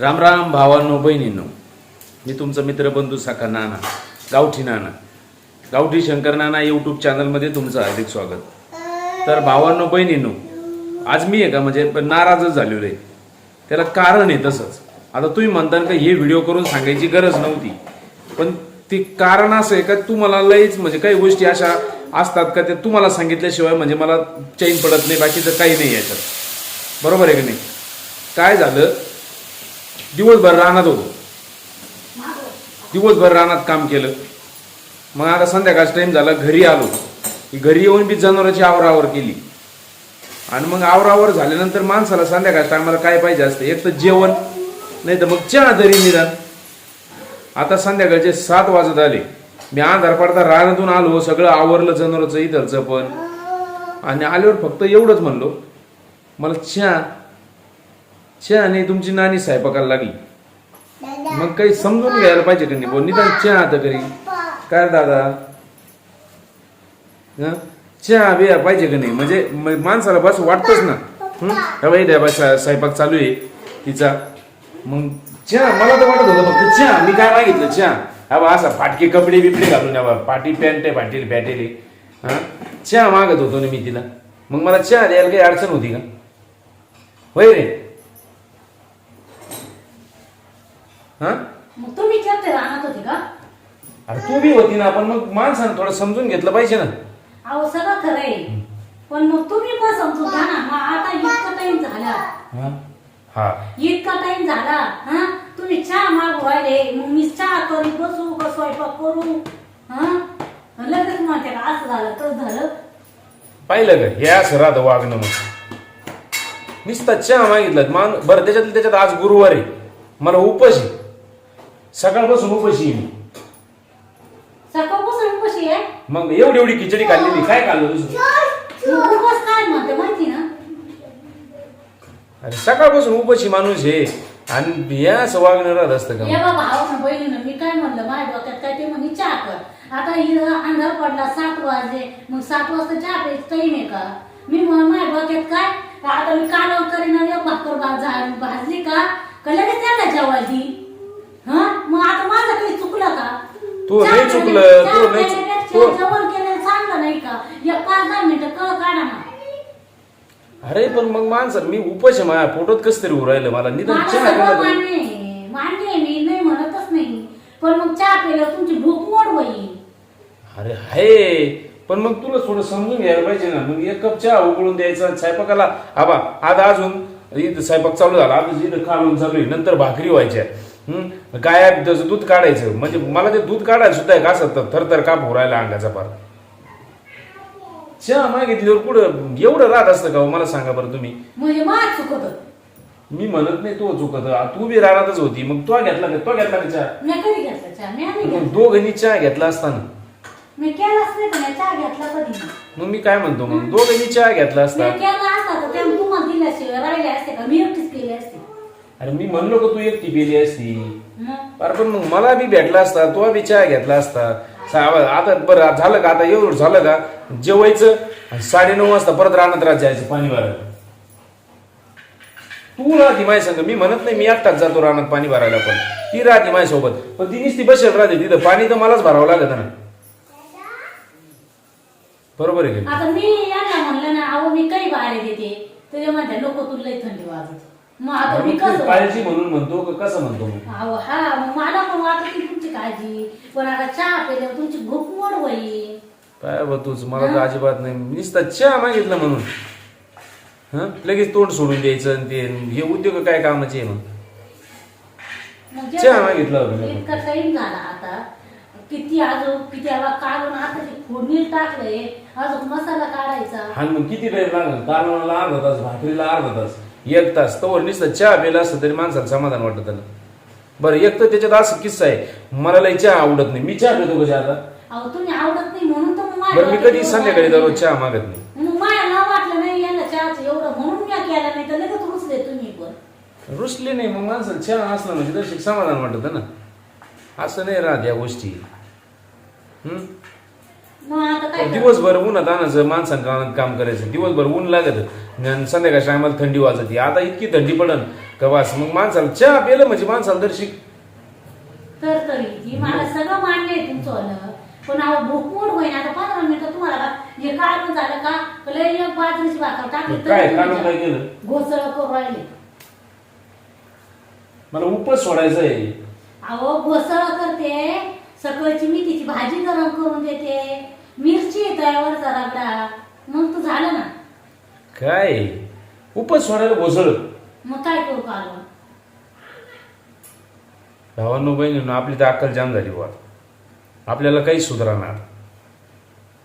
राम राम भावांनो बहिणींनो. मी तुमचा मित्र बंधू साखा नाना गावठी नाना. गावठी शंकर नाना यूट्यूब चॅनलमध्ये तुमचं हार्दिक स्वागत. तर भावांनो बहिणींनो आज मी आहे का म्हणजे पण नाराजच झालेलो आहे. त्याला कारण आहे तसंच. आता तुम्ही म्हणता का हे व्हिडिओ करून सांगायची गरज नव्हती. पण ते कारण असं आहे का तुम्हाला लईच म्हणजे काही गोष्टी अशा असतात का ते तुम्हाला सांगितल्याशिवाय म्हणजे मला चैन पडत नाही बाकीचं काही नाही याच्यात. बरोबर आहे का नाही? काय झालं? दिवसभर रानात होतो. दिवसभर रानात काम केलं. मग आता संध्याकाळचा टाईम झाला घरी आलो. घरी येऊन बी जनावरांची आवरावर केली. आणि मग आवरावर झाल्यानंतर माणसाला संध्याकाळच्या टायमाला काय पाहिजे असतं? एक तर जेवण नाही तर मग चहा तरी निदान. आता संध्याकाळचे सात वाजत आले. मी आधार पडता रानातून आलो सगळं आवरलं जनावरचं इथलचं पण. आणि आल्यावर फक्त एवढंच म्हणलो मला चहा चहा नाही तुमची नानी स्वयंपाकाला लागली. मग काही समजून घ्यायला पाहिजे का नाही? बोल निदान चहा आता करी काय दादा? हं? चहा बिया पाहिजे का नाही? म्हणजे माणसाला बस वाटतच ना. हं? हा बस स्वयंपाक चालू आहे. तिचा. मग चहा मला तर वाटत होतं फक्त चहा. मी काय मागितलं? चहा. हा बा असा फाटके कपडे बिपडे घालून या बा पाटी पॅन्ट आहे फाटेली पॅटेली. हा? चहा मागत होतो ना मी तिला. मग मला चहा द्यायला काही अडचण होती का? होय रे. हा? मग तुम्ही केलते राहणार होते का? अरे तू बी होती ना पण मग माणसानं थोडं समजून घेतलं पाहिजे ना. अहो सगळं खरं आहे पण मग तुम्ही पण समजून घ्या ना. मग आता इतका टाइम झाला. हा? हा. इतका टाइम झाला हा? तुम्ही चहा मागू राहिले. मग मी चहा करू बसू का स्वयंपाक करू? हा? लगेच म्हणते का असं झालं तर झालं. पाहिलं का? हे असं राहतं वागणं मग नुसता चहा मागितलं. मान बरं त्याच्यात त्याच्यात आज गुरुवार आहे. मला उपाशी सकाळपासून उपाशी आहे मी. सकाळपासून कशी आहे? मग एवढी एवढी खिचडी खाल्लेली काय खाल्लं दुसरं? मग उपवास काय म्हणते माहिती ना? अरे सकाळपासून उपाशी माणूस आहे. आणि हे असं वागणं राहत असतं का? या बाबा भावानं बहिणीनं मी काय म्हणलं माझ्या डोक्यात काय ते म्हणे चहा कर. आता इथं अंधार पडला सात वाजले. मग सात वाजता चहा प्यायचं टाईम आहे का? मी म्हण माझ्या डोक्यात काय? आता मी कालव करीन आणि एक भाकर भाज भाजली का? का लगेच त्याला जेवायची हा? मग आता माझं काही चुकलं का? तू नाही चुकलं, प्यायला- तू नाही तू- केलेलं चांगलं नाही का? पाच दहा मिनिटं कळ काढा ना. अरे पण मग माणसं मी उपाशी आहे, माझ्या पोटात कस तरी उरायलं मला निदान मला चहा सगळं. मान्य आहे. मान्य आहे मी नाही म्हणतच नाही. पण मग चहा प्यायल्यावर तुमची भूक मोड होईल. अरे हाय पण मग तुला थोडं समजून घ्यायला पाहिजे ना. मग एक कप चहा उकळून द्यायचा स्वयंपाकाला आबा आज अजून इथं स्वयंपाक चालू झाला. आज इथं खालून चालू आहे. नंतर भाकरी व्हायच्या. गाया त्याचं दूध काढायचं. म्हणजे मला ते दूध काढायला सुद्धा एक असं थरथर का भोरायला अंगाचा पार. चहा मागितल्यावर कुठं एवढं राहत असतं का हो? मला सांगा बरं तुम्ही. म्हणजे माझ चुकत. मी म्हणत नाही तो चुकत. तू बी रानातच होती. मग तो घेतला का तो घेतला का चहा? मी कधी घेतला चहा? मी नाही मग घेतला. दोघांनी चहा घेतला असताना. मी केलाच नाही का नाही चहा घेतला कधी? नाही. मग मी काय म्हणतो मग? दोघांनी चहा घेतला असता. मी केला असता तर त्या तुम्हाला दिल्याशिवाय राहिले असते का मी एकटीच केली असते अरे मी म्हणलो का तू एकटी पेली असती? अरे पण मग मला बी भेटला असता तो बी चहा घेतला असता. आता बरं झालं का? आता एवढं झालं का? जेवायचं आणि साडेनऊ वाजता परत रानात राहत जायचं पाणी भरायला. तू राहते माझ्या संग मी म्हणत नाही मी एकटाच जातो रानात पाणी भरायला पण. ती राहते माझ्यासोबत. पण ती नुसती बसेल राहते तिथं. पाणी तर मलाच भरावं लागत ना. बरोबर आहे का आता मी यांना म्हणलं ना अहो मी काही बाहेर देते. त्याच्या म्हणते लोक तुला लई थंडी वाजत मग आता मी कसं काळजी म्हणून म्हणतो का कसं म्हणतो मग? अहो हा मग मला पण वाटत की तुमची काळजी. पण आता चहा प्यायल्यावर तुमची भूक मोड होईल. काय बा तूच? मला तर अजिबात नाही. नुसतं चहा मागितलं म्हणून. हं? लगेच तोंड सोडून द्यायचं आणि ते हे उद्योग काय कामाचे आहे मग? मग चहा मागितला होता मी. इतका टाइम झाला आता. किती अजून किती आवा काढून आता ते फोडणी टाकलंय. अजून मसाला काढायचा. आणि मग किती टाइम लागेल? कालवणाला अर्धा तास भाकरीला अर्धा तास. एक तास. तवर नुसतं चहा प्यायला असतं तरी माणसाला समाधान वाटत त्याला. बरं एक तर त्याच्यात असं किस्सा आहे. मला लई चहा आवडत नाही. मी चहा पितो कशा आता? अहो तुम्ही आवडत नाही म्हणून तर मग माझ्या बरं मी कधी संध्याकाळी दररोज चहा मागत नाही. मग मला ना वाटलं नाही याला चहाचं एवढं म्हणून मी केला नाही तर लगेच रुचले तुम्ही पण. रुसले नाही मग माणसाला चहा असलं म्हणजे तशी समाधान वाटत ना. असं नाही राहत या गोष्टी. हम्म मग आता काय दिवसभर उन्हात आणायचं माणसानं रानात काम करायचं. दिवसभर ऊन लागत. आणि संध्याकाळच्या टायमाला थंडी वाजते. आता इतकी थंडी पडन कवास मग माणसाला चहा पेलं म्हणजे माणसाला दर्शिक तर तरी. मला सगळं मान्य आहे तुमचं. पण अहो होईना. आता पंधरा मिनिटं तुम्हाला का हे झालं का? लय एक बाजरीची भाकर टाकली. तरी काय? तुम्ही काढून काय केलं? घोसळ करून राहिले. मला उपच सोडायचं आहे. अहो घोसळ करते. सकाळची मेथीची भाजी गरम करून देते. रगडा मग तू झालं ना? काय? उपच सोडायला घोसळ मग काय करू भावांनो बहिणींनो आपली तर अक्कल जाम झाली बुवा. आपल्याला काहीच सुधारणार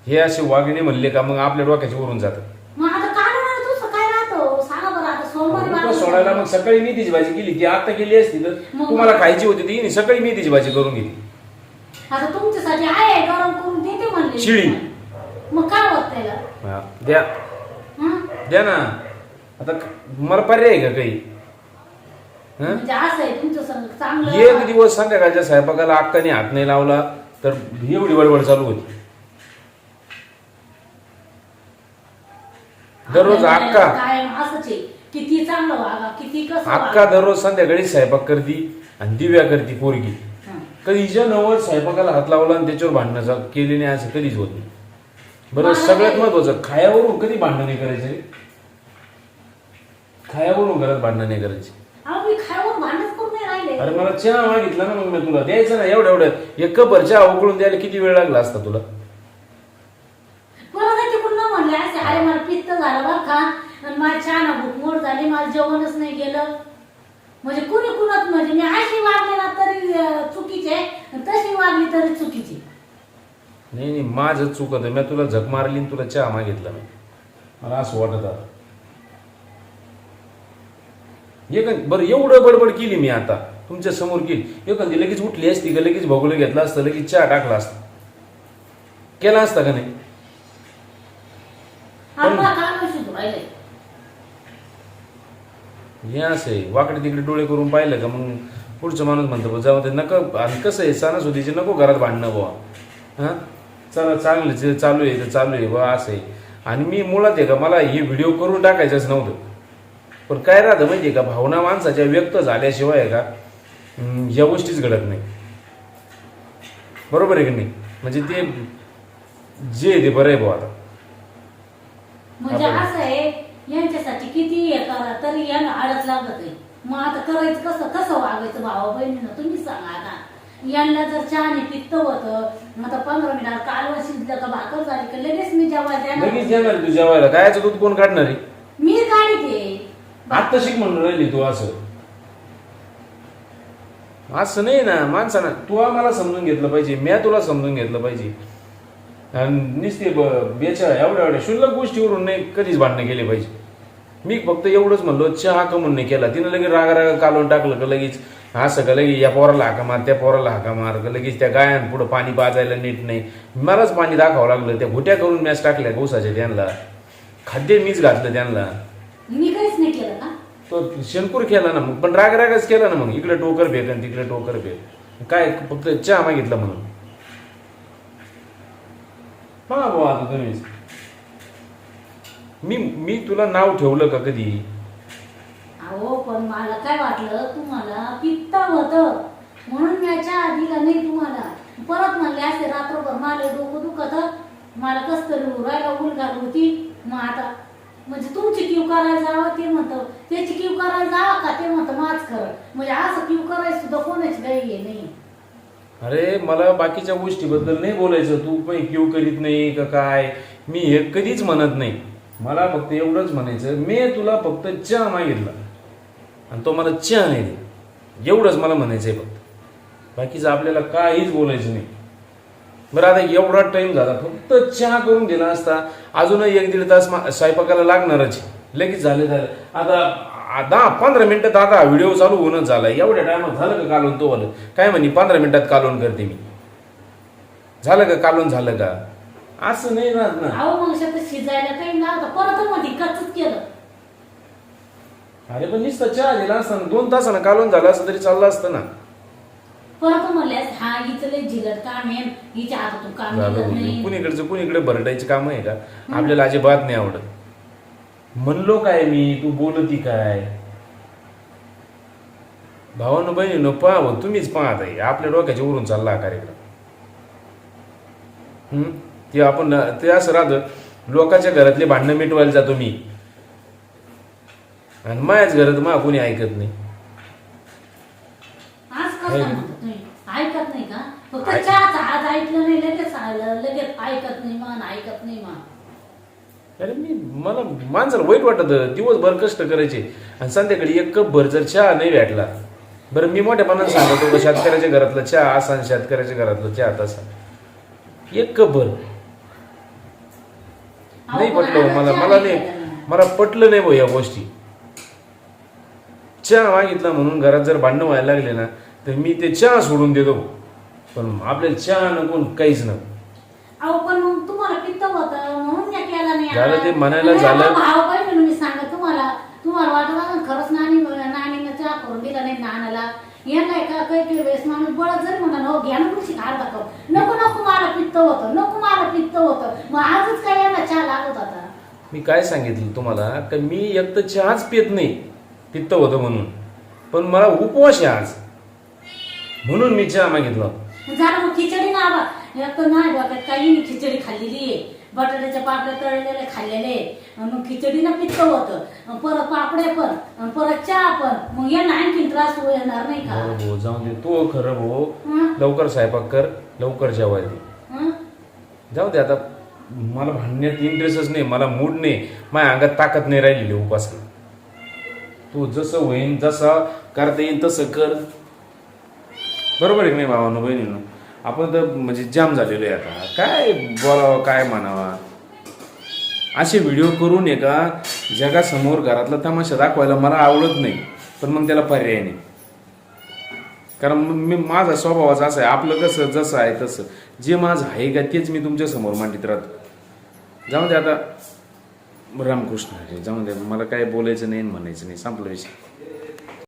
हे असे वागणे म्हणले का मग आपल्या डोक्याच्या वरून जातं. मग आता कालवण तुझं काय राहतो? सांगा बरं आता सोमवारी उपवास बाजार सोडायला मग सकाळी मेथीची भाजी केली ती आता केली असती तर. मग- तुम्हाला खायची होती ती हिने सकाळी मेथीची भाजी करून घेतली. आता तुमच्यासाठी आहे गरम करून देते म्हणले. शिळी. मग काय होत त्याला? हा, द्या. हं? द्या ना. आता क- मला पर्याय आहे का काही? हं? म्हणजे असं आहे तुमचं सगळं एक चांगलं दिवस संध्याकाळच्या स्वयंपाकाला अक्काने हात नाही लावला तर एवढी बडबड चालू होती. दररोज अक्का काय असंच आहे. किती चांगलं वागा किती कसं अक्का वागा. दररोज संध्याकाळी स्वयंपाक करती आणि दिव्या करती पोरगी. हं. कधी हिच्या नवल स्वयंपाकाला हात लावला आणि त्याच्यावर भांडणं केली नाही असं कधीच होत नाही. बरं मला सगळ्यात महत्वाचं खायावरून कधी भांडणं नाही करायचे? खायावरून घरात भांडणं नाही करायची. अहो मी खायवर भांडच करून नाही राहिले. अरे मला चहा मागितला ना मग मी तुला. द्यायचं ना एवढं एवढं एक कपर चहा उकळून द्यायला किती वेळ लागला असता तुला? परत तिकडून न म्हणले असे अरे मला पित्त झालं बरं का. आणि माझी छान भूकमोड झाली मला जेवणच नाही गेलं. म्हणजे कुणी कुणत म्हणजे मी अशी वागले ना तरी अं, चुकीचे. आणि तशी वागली तरी चुकीची. नाही नाही माझं चूक होतं. मी तुला झक मारली आणि तुला चहा मागितला मी. मला असं वाटत आता एक बरं एवढं बडबड केली मी आता. तुमच्यासमोर केली. एखादी लगेच उठली असती का लगेच भोगलं घेतलं असतं लगेच चहा टाकला असता. केला असता का नाही? हे असं आहे. वाकडे तिकडे डोळे करून पाहिलं का मग पुढचं माणूस म्हणतो "बुवा, जाऊ ते नको आणि कसं आहे सणासुदीचे नको घरात भांडणं बुवा. हां? चला चांगलं जे चालू आहे ते चालू आहे बुवा असं आहे. आणि मी मुळात आहे का मला हे व्हिडिओ करून टाकायचंच नव्हतं. पण काय राहतं माहिती का भावना माणसाच्या व्यक्त झाल्याशिवाय का या गोष्टीच घडत नाही. बरोबर आहे की नाही? म्हणजे ते जे आहे ते बरं आहे बुवा आता. म्हणजे असं आहे यांच्यासाठी किती हे करा तरी यांना आडत लागत आहे. मग आता करायचं कसं कसं वागायचं भावा बहिणीनं तुम्ही सांगा आता. यांना जर चहाने पित्त होतं आता पंधरा मिनिटात कालवण शिजलं का भाकर झाली का लगेच मी जेवायला लगेच देणार. येणार तू जेवायला. कायचं दूध कोण काढणार आहे? मी काढते आत्ता शिक म्हणून राहिली तू असं. असं नाही ना माणसानं तू आम्हाला समजून घेतलं पाहिजे मी तुला समजून घेतलं पाहिजे. आणि नुसते ब- बेच्या एवढ्या एवढ्या क्षुल्लक गोष्टीवरून नाही कधीच भांडणं केले पाहिजे. मी फक्त एवढंच म्हणलो चहा का म्हणून नाही केला? तिनं लगेच रागा रागा कालवून टाकलं का लगेच? असं का लगेच या पोराला हाका मार त्या पोराला हाका मार का लगेच त्या गायां पुढं पाणी पाजायला नीट नाही. मलाच पाणी दाखवावं लागलं त्या घुट्या करून मॅच टाकल्या गवसाच्या त्यांना. खाद्य मीच घातलं त्यांना. मी काहीच नाही केलं का? तो शेणकूर केला ना मग पण राग रागच केला ना मग इकडे टोकर फेक आणि तिकडे टोकर फेक. काय फक्त चहा मागितला म्हणून. हा बुवा आता तुम्हीच. मी मी तुला नाव ठेवलं का कधी? अहो पण मला काय वाटलं तुम्हाला पित्त होत. म्हणून मी चहा दिला नाही तुम्हाला? परत म्हणले असते रात्रभर मला डोकं दुखत. मला कस तरी उरायला उलगाल होती. मग आता म्हणजे तुमची क्यू करायला जावं ते म्हणतं. त्याची क्यू करायला जावं का ते म्हणतं माझ कर म्हणजे असं क्यू करायचं सुद्धा कोणाची काही नाही. अरे मला बाकीच्या गोष्टीबद्दल नाही बोलायचं. तू पण क्यू करीत नाही का काय? मी हे कधीच म्हणत नाही. मला फक्त एवढंच म्हणायचं. मी तुला फक्त चहा मागितला. आणि तो मला चहा नाही दे एवढंच मला म्हणायचं आहे फक्त. बाकीचं आपल्याला काहीच बोलायचं नाही. बरं आता एवढा टाईम झाला फक्त चहा करून दिला असता अजूनही एक दीड तास मा- स्वयंपाकाला लागणारच लगेच झाले झाले आता दहा पंधरा मिनटात आता व्हिडिओ चालू होऊनच झाला. एवढ्या टायमात झालं का कालून तो आलं काय म्हणे पंधरा मिनिटात कालून करते मी. झालं का कालून झालं का? असं नाही राहत ना. शिजायला काही परत मध्ये केलं. अरे पण नुसतं चहा दिला असता ना दोन तासानं कालवून झालं असतं तरी चाललं असतं ना. परत म्हणले असते, हा हिचं लय झिलट काम आहे. हिच्या हातातून काम झालं निघत बोलली. नाही. कुणीकडचं कुणीकडे भरटायची काम आहे का? आपल्याला अजिबात नाही आवडत. म्हणलो काय मी? तू बोलती काय? भावानं बहिणीनं पाहावं तुम्हीच पाहत आहे आपल्या डोक्याच्या वरून चालला हा कार्यक्रम. हम्म? ते आपण ते असं राहतं लोकांच्या घरातले भांडणं मिटवायला जातो मी. आणि माझ्याच घरात मा कोणी ऐकत नाही. आज हे. कसं म्हणतो तुम्ही ऐकत नाही? का? फक्त ऐक- चहाचा आज ऐकलं नाही लगेच आलं लगेच ऐकत नाही मन ऐकत नाही मन. अरे मी मला माणसाला वाईट वाटत. दिवसभर कष्ट करायचे. आणि संध्याकाळी एक कप भर जर चहा नाही भेटला. बरं मी मोठ्यापणाने सांगतो का शेतकऱ्याच्या घरातला चहा असा आणि शेतकऱ्याच्या घरातला चहा तसा. एक कप भर. नाही पटलं हो मला मला नाही. मला पटलं नाही भाऊ या गोष्टी. चहा मागितला म्हणून घरात जर भांडणं व्हायला लागले ना तर मी ते चहा सोडून देतो. पण आपल्याला चहा नको काहीच नको. अहो पण मग तुम्हाला पित्त होतं म्हणून मी केला नाही झालं ते म्हणायला झालं. भाव मी तुम्हाला? तुम्हाला वाटत असेल खरंच नानी नानीनं चहा करून दिला नाही नानाला. यांना का काही काही वेळेस माणूस बळत जरी म्हणा हो घ्या ना नको नको मला पित्त होतं नको मला पित्त होतं. मग आजच काय यांना चहा लागत होता? मी काय सांगितलं तुम्हाला? का मी एक तर चहाच पित नाही. पित्त होतं म्हणून. पण मला उपवास आहे आज. म्हणून मी चहा मागितला. झालं मग खिचडी ना आबा एक तर नाही डोक्यात काही नाही खिचडी खाल्लेली आहे. बटाट्याच्या पापड्या तळलेले खाल्लेले मग खिचडीनं पित्त होतं. अन परत पापड्या पण. अन परत चहा पण. मग यांना आणखीन त्रास होऊ येणार नाही का? जाऊ दे. तू खरं भाऊ हं? लवकर स्वयंपाक कर. लवकर जेवायला दे. हं? जाऊ दे आता. मला भांडण्यात इंटरेस्टच नाही. मला मूड नाही. माझ्या अंगात ताकद नाही राहिलेली उपासना तू जसं होईन जसं करता येईल तसं कर. बरोबर आहे की नाही भावानं बहिणीनं? आपण तर म्हणजे जाम झालेलो आहे आता. काय बोलावं काय म्हणावा? असे व्हिडिओ करून आहे का जगासमोर घरातला तमाशा दाखवायला मला आवडत नाही पण मग त्याला पर्याय नाही. कारण मग मी माझा स्वभावाचा असा आहे आपलं कसं जसं आहे तसं. जे माझं आहे का तेच मी तुमच्यासमोर मांडित राहतो. जाऊ दे आता. रामकृष्ण हरी. जाऊन दे मला काय बोलायचं नाही म्हणायचं नाही संपलं विषय